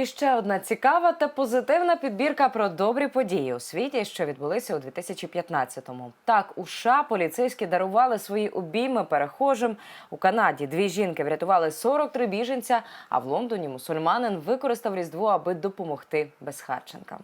І ще одна цікава та позитивна підбірка про добрі події у світі, що відбулися у 2015-му. Так, у США поліцейські дарували свої обійми перехожим. У Канаді дві жінки врятували 43 біженця. А в Лондоні мусульманин використав різдво, аби допомогти безхатченкам.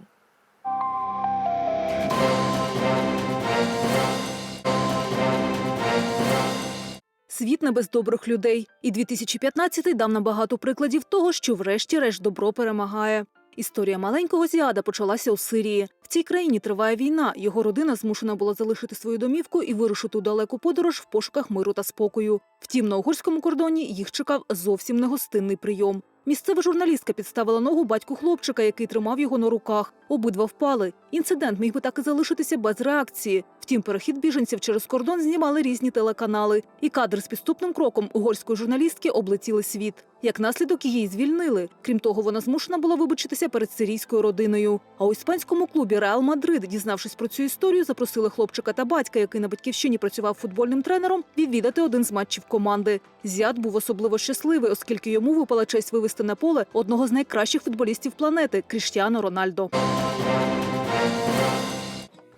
Світ не без добрих людей. І 2015-й дав нам багато прикладів того, що врешті-решт добро перемагає. Історія маленького Зіада почалася у Сирії. В цій країні триває війна. Його родина змушена була залишити свою домівку і вирушити у далеку подорож в пошуках миру та спокою. Втім, на угорському кордоні їх чекав зовсім негостинний прийом. Місцева журналістка підставила ногу батьку хлопчика, який тримав його на руках. Обидва впали. Інцидент міг би так і залишитися без реакції. Втім, перехід біженців через кордон знімали різні телеканали. І кадр з підступним кроком угорської журналістки облетіли світ. Як наслідок її звільнили. Крім того, вона змушена була вибачитися перед сирійською родиною. А у іспанському клубі Реал Мадрид, дізнавшись про цю історію, запросили хлопчика та батька, який на батьківщині працював футбольним тренером, відвідати один з матчів команди. Зяд був особливо щасливий, оскільки йому випала честь вивести на поле одного з найкращих футболістів планети Кріштіану Рональдо.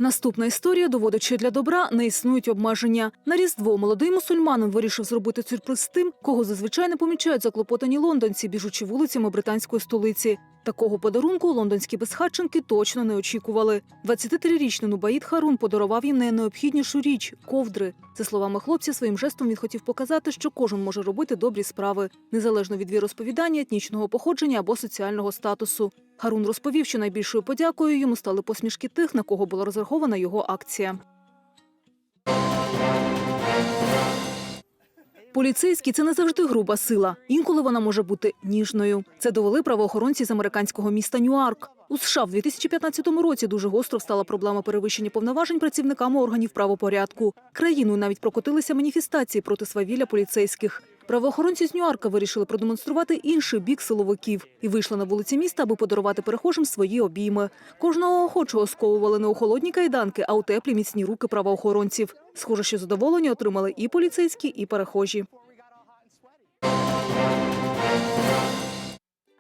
Наступна історія доводить, що для добра не існують обмеження. На різдво молодий мусульманин вирішив зробити сюрприз тим, кого зазвичай не помічають заклопотані лондонці, біжучи вулицями британської столиці. Такого подарунку лондонські безхатченки точно не очікували. 23-річний Нубаїд Харун подарував їм найнеобхіднішу річ ковдри. За словами хлопця, своїм жестом він хотів показати, що кожен може робити добрі справи, незалежно від віросповідання, етнічного походження або соціального статусу. Харун розповів, що найбільшою подякою йому стали посмішки тих, на кого була розрахована його акція. Поліцейські це не завжди груба сила. Інколи вона може бути ніжною. Це довели правоохоронці з американського міста Ньюарк. У США в 2015 році дуже гостро встала проблема перевищення повноважень працівниками органів правопорядку. Країною навіть прокотилися маніфестації проти свавілля поліцейських. Правоохоронці з Ньюарка вирішили продемонструвати інший бік силовиків і вийшли на вулиці міста, аби подарувати перехожим свої обійми. Кожного охочого сковували не у холодні кайданки, а у теплі міцні руки правоохоронців. Схоже, що задоволення отримали і поліцейські, і перехожі.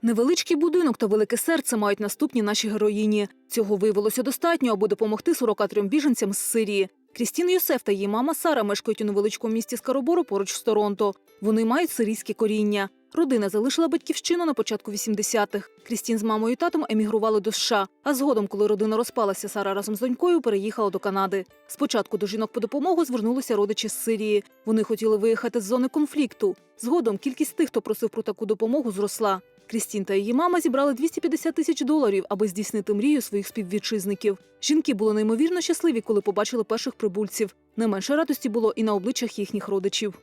Невеличкий будинок та велике серце мають наступні наші героїні. Цього виявилося достатньо, аби допомогти 43 біженцям з Сирії. Крістін Юсеф та її мама Сара мешкають у невеличкому місті Скароборо поруч з Торонто. Вони мають сирійське коріння. Родина залишила батьківщину на початку 80-х. Крістін з мамою і татом емігрували до США. А згодом, коли родина розпалася, Сара разом з донькою переїхала до Канади. Спочатку до жінок по допомогу звернулися родичі з Сирії. Вони хотіли виїхати з зони конфлікту. Згодом кількість тих, хто просив про таку допомогу, зросла. Крістін та її мама зібрали 250 тисяч доларів, аби здійснити мрію своїх співвітчизників. Жінки були неймовірно щасливі, коли побачили перших прибульців. Не менше радості було і на обличчях їхніх родичів.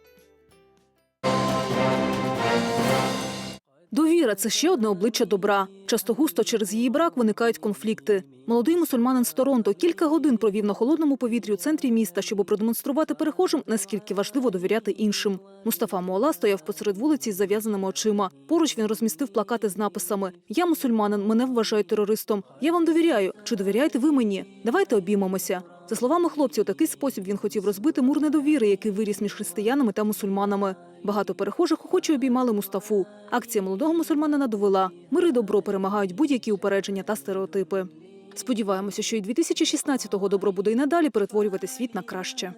Довіра це ще одне обличчя добра. Часто густо через її брак виникають конфлікти. Молодий мусульманин з Торонто кілька годин провів на холодному повітрі у центрі міста, щоб продемонструвати перехожим, наскільки важливо довіряти іншим. Мустафа Муала стояв посеред вулиці з зав'язаними очима. Поруч він розмістив плакати з написами: Я мусульманин, мене вважають терористом. Я вам довіряю. Чи довіряєте ви мені? Давайте обіймемося. За словами хлопців, у такий спосіб він хотів розбити мур недовіри, який виріс між християнами та мусульманами. Багато перехожих охоче обіймали Мустафу. Акція молодого мусульманина довела: мир і добро перемагають будь-які упередження та стереотипи. Сподіваємося, що і 2016-го добро буде й надалі перетворювати світ на краще.